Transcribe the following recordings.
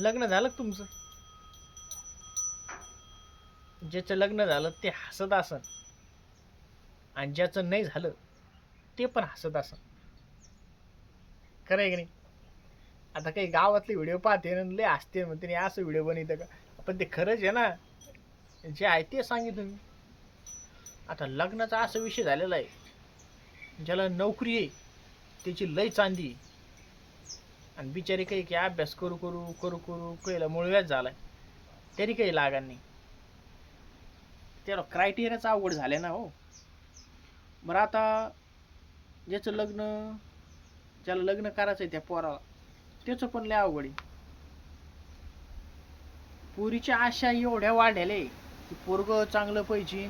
लग्न झालं का तुमचं? ज्याचं लग्न झालं ते हसत असन. आणि ज्याचं नाही झालं ते पण हसत असन. खरं आहे की नाही? आता काही गावातले व्हिडिओ पाहते ना लय हसते म्हणते नाही असं व्हिडिओ बनवतं का? पण ते खरंच आहे ना जे आहे ते सांगितलं मी आता लग्नाचा असा विषय झालेला आहे ज्याला नोकरी आहे त्याची लय चांदी आहे. आणि बिचारी काही की अभ्यास करू करू करू करू कैला मुळव्याच झालाय. तरी काही लागा नाही. त्याला क्रायटेरियाच अवघड झाले ना हो. बरं आता ज्याचं लग्न ज्याला लग्न करायचं आहे त्या पोराला त्याचं पण लय अवघड आहे. पुरीच्या आशा एवढ्या वाढल्या की पोरग चांगलं पाहिजे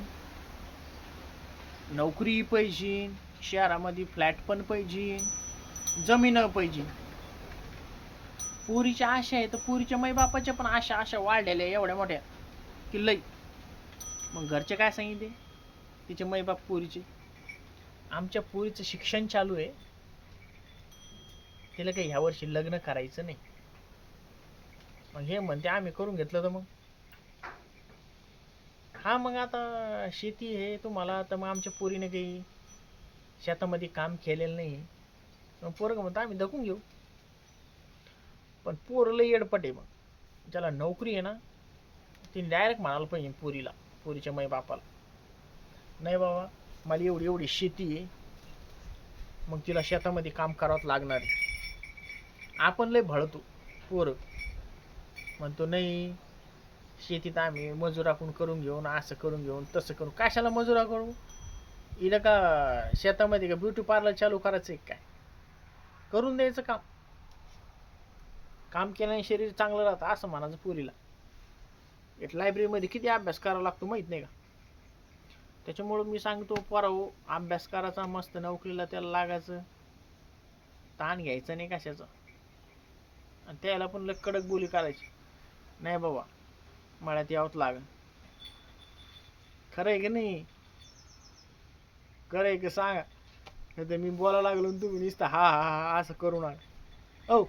नोकरी पाहिजे शहरामध्ये फ्लॅट पण पाहिजे जमीन पाहिजे पुरीच्या आशा आहे तर पुरीच्या बापाच्या पण आशा आशा वाढलेल्या आहे एवढ्या मोठ्या. की लई. मग घरचे काय सांगितले? तिचे बाप पुरीचे. आमच्या पुरीचं शिक्षण चालू आहे. तिला काही ह्या वर्षी लग्न करायचं नाही. मग हे म्हणते आम्ही करून घेतलं तर मग. हा मग आता शेती आहे तुम्हाला तर मग आमच्या पोरीने काही शेतामध्ये काम केलेलं नाही. मग पोरग म्हणतं आम्ही दखून घेऊ. पण पोरलं लई येडपट आहे मग. ज्याला नोकरी आहे ना तिने डायरेक्ट म्हणायला पाहिजे पोरीला पोरीच्या मै बापाला. नाही बाबा मला एवढी एवढी शेती आहे मग तिला शेतामध्ये काम करावंच लागणार आहे. आपण लय भळतो पोरं. म्हणतो नाही शेतीत आम्ही मजुराकडून करून घेऊन असं करून घेऊन तसं करू. कशाला मजुरा करू इला का शेतामध्ये का ब्युटी पार्लर चालू करायचं आहे काय? करून द्यायचं काम. काम केल्याने शरीर चांगलं राहतं असं म्हणायचं पुरीला. एक लायब्ररीमध्ये किती अभ्यास करावा लागतो माहीत नाही का? त्याच्यामुळं मी सांगतो पोराहो अभ्यास करायचा मस्त नोकरीला त्याला लागायचं. ताण घ्यायचं नाही कशाचं. आणि त्याला पण लय कडक बोली करायची. नाही बाबा मळ्यात यावंच लागेल. खरं आहे की नाही? खरं आहे की सांगा. नाही तर मी बोलायला लागलो आणि तुम्ही नुसतं हा हा हा असं करू नका. औ.